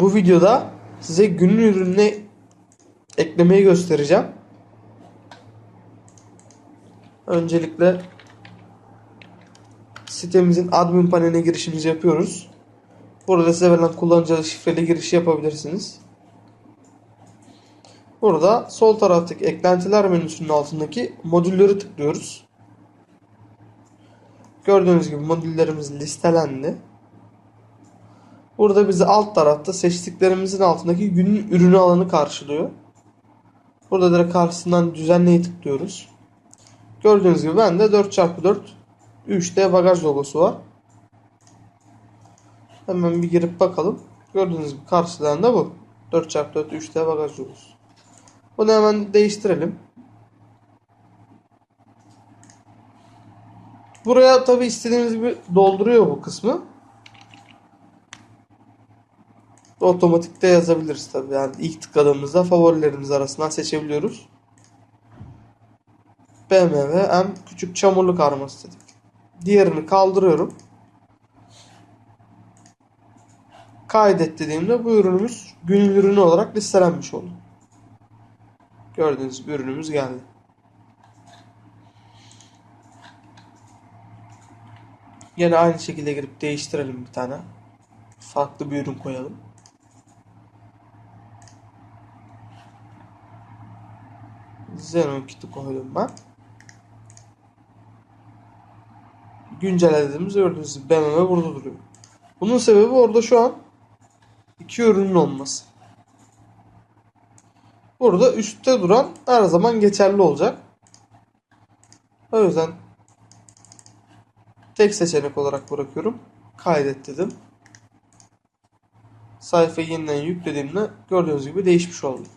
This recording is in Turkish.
Bu videoda size günün ürününe eklemeyi göstereceğim. Öncelikle sitemizin admin paneline girişimizi yapıyoruz. Burada size verilen kullanıcı şifreli giriş yapabilirsiniz. Burada sol taraftaki eklentiler menüsünün altındaki modülleri tıklıyoruz. Gördüğünüz gibi modüllerimiz listelendi. Burada bizi alt tarafta seçtiklerimizin altındaki günün ürünü alanı karşılıyor. Burada direkt karşısından düzenleyi tıklıyoruz. Gördüğünüz gibi bende 4x4 3D bagaj logosu var. Hemen bir girip bakalım. Gördüğünüz gibi karşılayan da bu. 4x4 3D bagaj logosu. Bunu hemen değiştirelim. Buraya tabi istediğimiz gibi dolduruyor bu kısmı. Otomatikte yazabiliriz tabi. Yani ilk tıkladığımızda favorilerimiz arasından seçebiliyoruz. BMW M küçük çamurluk arması dedik. Diğerini kaldırıyorum. Kaydet dediğimde bu ürünümüz günün ürünü olarak listelenmiş oldu. Gördüğünüz gibi ürünümüz geldi. Yine aynı şekilde girip değiştirelim bir tane. Farklı bir ürün koyalım. Xenon kit'i koydum ben. Güncellediğimiz gördüğünüz gibi BMW burada duruyor. Bunun sebebi orada şu an iki ürünün olması. Burada üstte duran her zaman geçerli olacak. O yüzden tek seçenek olarak bırakıyorum. Kaydet dedim. Sayfayı yeniden yüklediğimde gördüğünüz gibi değişmiş oldu.